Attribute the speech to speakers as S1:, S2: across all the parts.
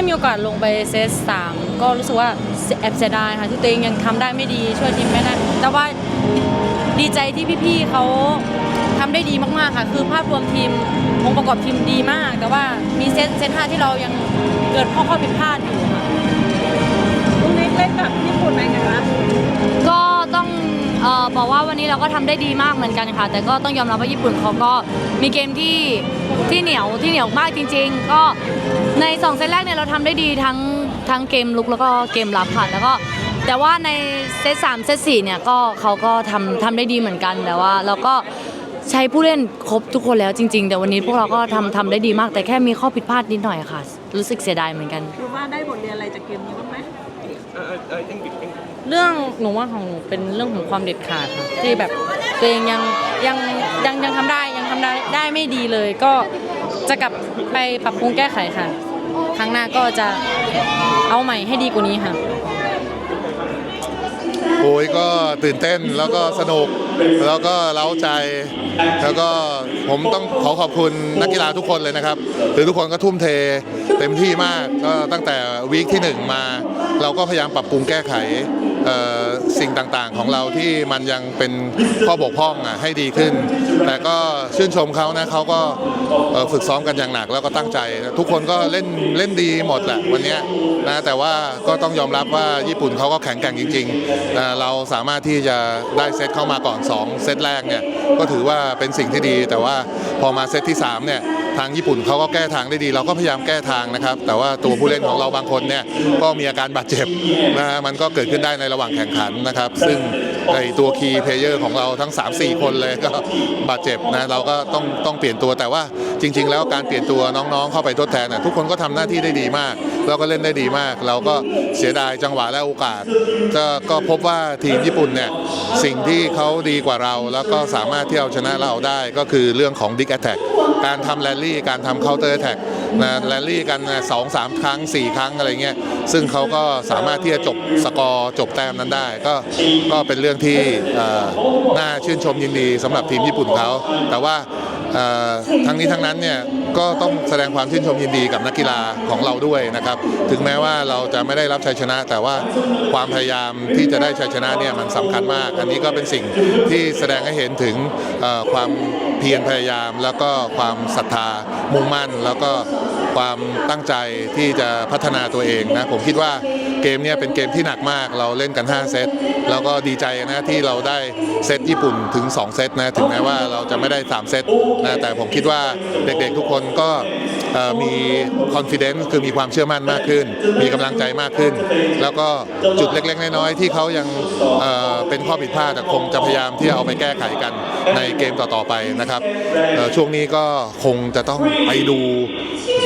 S1: ได้มีโอกาสลงไปเซตสามก็รู้สึกว่าแอบเสียดายค่ะที่ตัวเองยังทำได้ไม่ดีช่วยทีมไม่ได้แต่ว่าดีใจที่พี่ๆเขาทำได้ดีมากๆค่ะ คือภาพรวมทีมองค์ประกอบทีมดีมาก แต่ว่ามีเซตเซตห้าที่เรายังเกิดข้อข้อผิดพลาดอยู่ค่ะ
S2: ลุงนิกเล่นกับญี่ปุ่นเป็นไงคะ
S3: ก็ต้อง เอ่อบอกว่าวันนี้เราก็ทำได้ดีมากเหมือนกันค่ะ แต่ก็ต้องยอมรับว่าญี่ปุ่นเขาก็มีเกมที่ที่เหนียวที่เหนียวมากจริง ๆ ก็ในสองเซตแรกเนี่ยเราทำได้ดีทั้งทั้งเกมลุกแล้วก็เกมรับค่ะแล้วก็แต่ว่าในเซตสามเซตสี่เนี่ยก็เขาก็ทำทำได้ดีเหมือนกันแต่ว่าเราก็ใช้ผู้เล่นครบทุกคนแล้วจริง ๆ แต่วันนี้พวกเราก็ทำทำได้ดีมาก แต่แค่มีข้อผิดพลาดนิดหน่อยค่ะ รู้สึกเสียดายเหมือนกัน
S2: คือว่าได้บทเรียนอะไรจากเกมนี้บ้างไหม
S1: เรื่องหนูว่าของหนูเป็นเรื่องของความเด็ดขาดค่ะที่แบบตัวเองยังยังยังยังทำได้ยังทำได้ได้ไม่ดีเลย ก็จะกลับไปปรับปรุงแก้ไขค่ะ ครั้งหน้าก็จะเอาใหม่ให้ดีกว่านี้ค่ะ
S4: โอ้ยก็ตื่นเต้นแล้วก็สนุกแล้วก็เล้าใจ แล้วก็ผมต้องขอขอบคุณนักกีฬาทุกคนเลยนะครับคือทุกคนก็ทุ่มเทเต็มที่มากก็ตั้งแต่วีคที่1มา เราก็พยายามปรับปรุงแก้ไขสิ่งต่างๆของเราที่มันยังเป็นข้อบกพร่องอะให้ดีขึ้น แต่ก็ชื่นชมเขานะเขาก็ฝึกซ้อมกันอย่างหนักแล้วก็ตั้งใจ ทุกคนก็เล่นเล่นดีหมดแหละวันนี้นะแต่ว่าก็ต้องยอมรับว่าญี่ปุ่นเขาก็แข็งแกร่งจริงๆ เราสามารถที่จะได้เซตเข้ามาก่อน 2 เซตแรกเนี่ยก็ถือว่าเป็นสิ่งที่ดี แต่ว่าพอมาเซตที่3เนี่ยทางญี่ปุ่นเขาก็แก้ทางได้ดี เราก็พยายามแก้ทางนะครับ แต่ว่าตัวผู้เล่นของเราบางคนเนี่ยก็มีอาการบาดเจ็บนะมันก็เกิดขึ้นได้ในระหว่างแข่งขันนะครับ ซึ่งในตัวคีย์เพลเยอร์ของเราทั้ง 3-4 คนเลยก็บาดเจ็บนะเราก็ต้องต้องเปลี่ยนตัวแต่ว่าจริง ๆ แล้วการเปลี่ยนตัวน้องๆ เข้าไปทดแทนน่ะทุกคนก็ทำหน้าที่ได้ดีมากแล้วก็เล่นได้ดีมาก เราก็เสียดายจังหวะและโอกาสก็ก็พบว่าทีมญี่ปุ่นเนี่ยสิ่งที่เขาดีกว่าเรา แล้วก็สามารถที่เอาชนะเราได้ก็คือเรื่องของดิกแอ t แทก การทำแรลลี่การทำเคาน์เตอร์แท็กนะแรลลี่กันสองสามครั้ง 4 ครั้งอะไรเงี้ยซึ่งเขาก็สามารถที่จะจบสกอร์จบแต้มนั้นได้ ก็ก็เป็นเรื่องที่น่าชื่นชมยินดีสำหรับทีมญี่ปุ่นเขา แต่ว่าทั้งนี้ทั้งนั้นเนี่ยก็ต้องแสดงความชื่นชมยินดีกับนักกีฬาของเราด้วยนะครับ ถึงแม้ว่าเราจะไม่ได้รับชัยชนะ แต่ว่าความพยายามที่จะได้ชัยชนะเนี่ยมันสำคัญมาก อันนี้ก็เป็นสิ่งที่แสดงให้เห็นถึงความ เพียรพยายาม แล้วก็ความศรัทธามุ่งมั่น แล้วก็ความตั้งใจที่จะพัฒนาตัวเองนะผมคิดว่า เกมเนี้เป็นเกมที่หนักมากเราเล่นกัน 5 เซตแล้วก็ดีใจนะที่เราได้เซตญี่ปุ่นถึง 2 เซตนะถึงแม้ว่าเราจะไม่ได้ 3 เซตนะแต่ผมคิดว่าเด็กๆทุกคนก็มี confidence คือมีความเชื่อมั่นมากขึ้น มีกำลังใจมากขึ้น แล้วก็จุดเล็ก ๆ น้อยๆที่เขายังเเป็นข้อผิดพลาดแต่คงจะพยายามที่จะเอาไปแก้ไขกันในเกมต่อๆไปนะครับช่วงนี้ก็คงจะต้องไปดู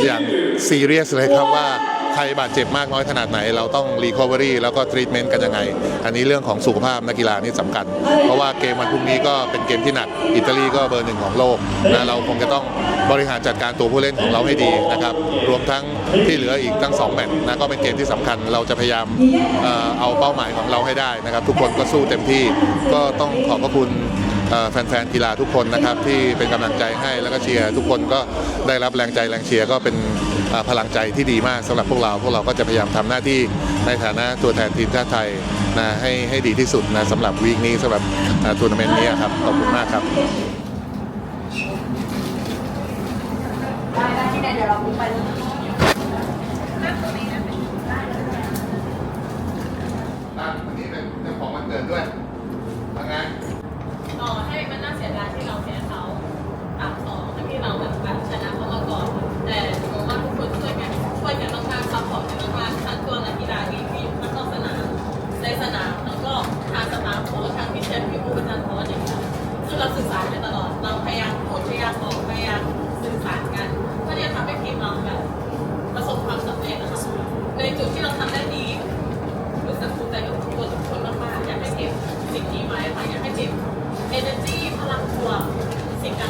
S4: อย่างซีเรียสเลยครับว่า ใครบาดเจ็บมากน้อยขนาดไหน เราต้องรีคอเวอรี่แล้วก็ทรีทเมนต์กันยังไง อันนี้เรื่องของสุขภาพนักกีฬานี่สำคัญ เพราะว่าเกมวันพรุ่งนี้ก็เป็นเกมที่หนัก อิตาลีก็เบอร์หนึ่งของโลกนะเราคงจะต้องบริหารจัดการตัวผู้เล่นของเราให้ดีนะครับรวมทั้งที่เหลืออีกทั้ง 2 แมตช์นะก็เป็นเกมที่สำคัญ เราจะพยายามเอาเป้าหมายของเราให้ได้นะครับ ทุกคนก็สู้เต็มที่ก็ต้องขอบพระคุณ แฟนๆกีฬาทุกคนนะครับที่เป็นกำลังใจให้แล้วก็เชียร์ทุกคนก็ได้รับแรงใจแรงเชียร์ก็เป็นพลังใจที่ดีมากสำหรับพวกเรา พวกเราก็จะพยายามทำหน้าที่ในฐานะตัวแทนทีมชาติไทยนะให้ให้ดีที่สุดนะสำหรับวีคนี้สำหรับทัวร์นาเมนต์นี้ครับขอบคุณมากครับอะอันนี้เป็นเรื่องของวั
S5: นเกิดด้วย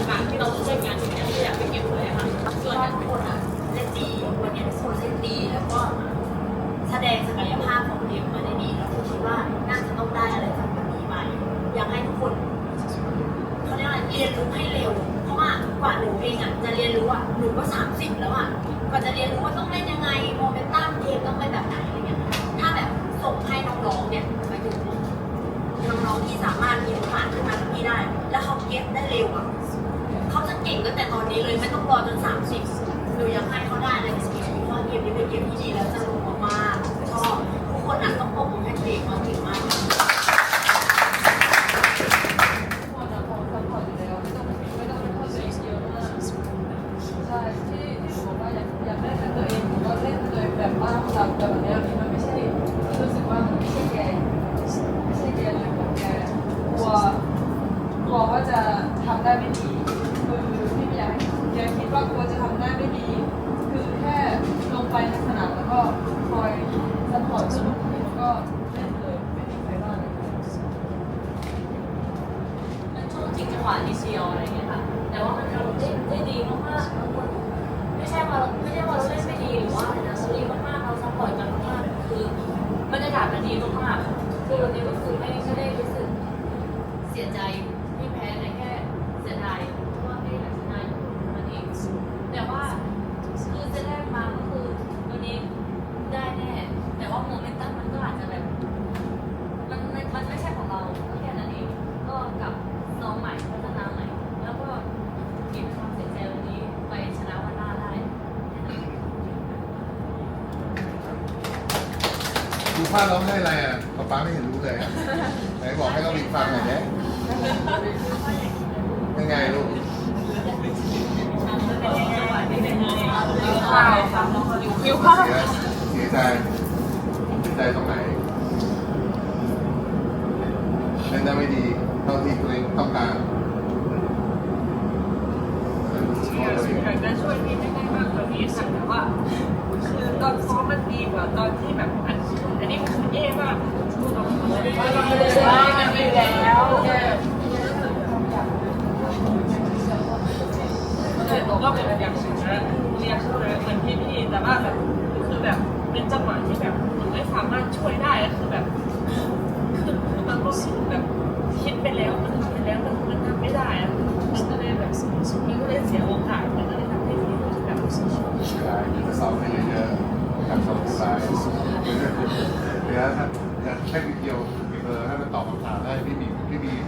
S5: สิ่งต่างที่เราช่วยงานสิ่งนี้อยากให้เก็บไว้ค่ะส่วน
S6: ทุกคนอะเล่นดีวันนี้ทุกคนเล่นดีแล้วก็แสดงศักยภาพของตัวเองมาได้ดีแล้วผมคิดว่าน่าจะต้องได้อะไรจากวันนี้ไปอยากให้ทุกคนเขาเรียกอะไรเรียนรู้ให้เร็ว เพราะว่ากว่าหนูเองอะจะเรียนรู้อะหนูก็สามสิบแล้วอะก็จะเรียนรู้ว่าต้องเล่นยังไงโมเมนตัมเกมต้องเป็นแบบไหน นี้เลยไม่ต้องรอจนสามสิบหนูอยากให้เขาได้อะเกมนี้เพราะเกมนี้เป็นเกมที่ดีแล้วสนุกๆชอบทุกคนอะต้องปรบมือให้ตัวเองว่าเก่งมาก
S7: พอจะพอซัพพอร์ตอยู่แล้วไม่ต้องไม่ต้องเป็นข้อเสียเยอะมากใช่ที่ที่หนูบอกว่าอยากอยากเล่นเป็นตัวเองหนูก็เล่นเลยแบบบ้างแบบแต่แบบเนี้ยมันไม่ใช่รู้สึกว่ามันไม่ใช่แกไม่ใช่แกเลยของแกกลัวกลัวว่าจะทำได้ไม่ดีคือที่ไม่อยากให้แกคิดว่ากลัวจะทำได้ไม่ดี คือแค่ลงไปในสนามแล้วก็คอยซัพพอร์ตเพื่อนร่วมทีมแล้วก็เล่นเลยไม่มีใครว่าเลย
S3: มันช่วงจริงจัง หวะนิดเดียวอะไรอย่างเงี้ยค่ะ แต่ว่ามันทำได้ได้ดีมากๆทุกคนไม่ใช่ว่าไม่ใช่ว่าเราเล่นไม่ดีหรือว่าอะไรนะเราดีมากๆเราซัพพอร์ตกันมากๆคือบรรยากาศมันดีมากๆคือวันนี้ก็คือไม่ไม่ได้รู้สึกเสียใจที่แพ้แต่แค่เสียดายเพราะว่าไม่ได้ชนะมันเองแต่ว่าคือเซตแรกมาก็คือวันนี้ได้แน่ แต่ว่าโมเมนตัมมันก็อาจจะแบบ มันไม่มันไม่ใช่ของเราก็แค่นั้นเอง ก็กลับน้องใหม่พัฒนาใหม่ แล้วก็เก็บความเสียใจวันนี้ไปชนะวันหน้าได้
S4: ดูภาพร้องให้อะไรอะป๊าป๊าไม่เห็นรู้เลยอะไหนบอกให้เราอีกฟังหน่อยเนี่ยยังไงลูก
S2: ข่าวค่ะคิวข้าว
S4: เสียเสียใจเสียใจตรงไหนเล่นได้ไม่ดีเท่าที่ตัวเองต้องการ
S2: อยากจะช่วยพี่ให้ได้มากกว่านี้ค่ะแต่ว่าคือตอนซ้อมมันดีกว่าตอนที่แบบอัน อันนี้คือเย่มากพูดออกมาเลยว่าเราไม่ได้ใช้กันไปแล้วแต่ผมก็เป็นอยากชนเรียกชนะเหมือนพี่ๆแต่ว่าแบบ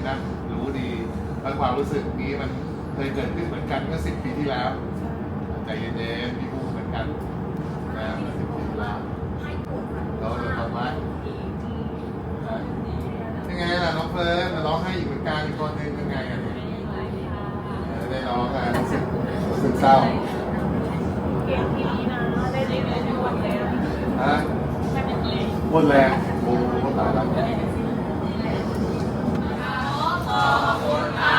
S2: นะ รู้ดีแล้ว
S4: ความรู้สึกนี้มันเคยเกิดขึ้นเหมือนกันเมื่อสิบปีที่แล้ว ใจเย็นๆพี่พูดเหมือนกันนะเมื่อสิบปีที่แล้วเราจะทำไว้ยังไงล่ะน้องเฟิร์นร้องให้อีกเหมือนกันอีกคนนึงยังไงอะได้ร้องอะรู้สึกรู้สึกเศร้า
S2: เกมที่นี้นะได้เล่นในทุกวันเลย
S4: ฮะหมดแรงโอ้โหตายแล้ว all for us.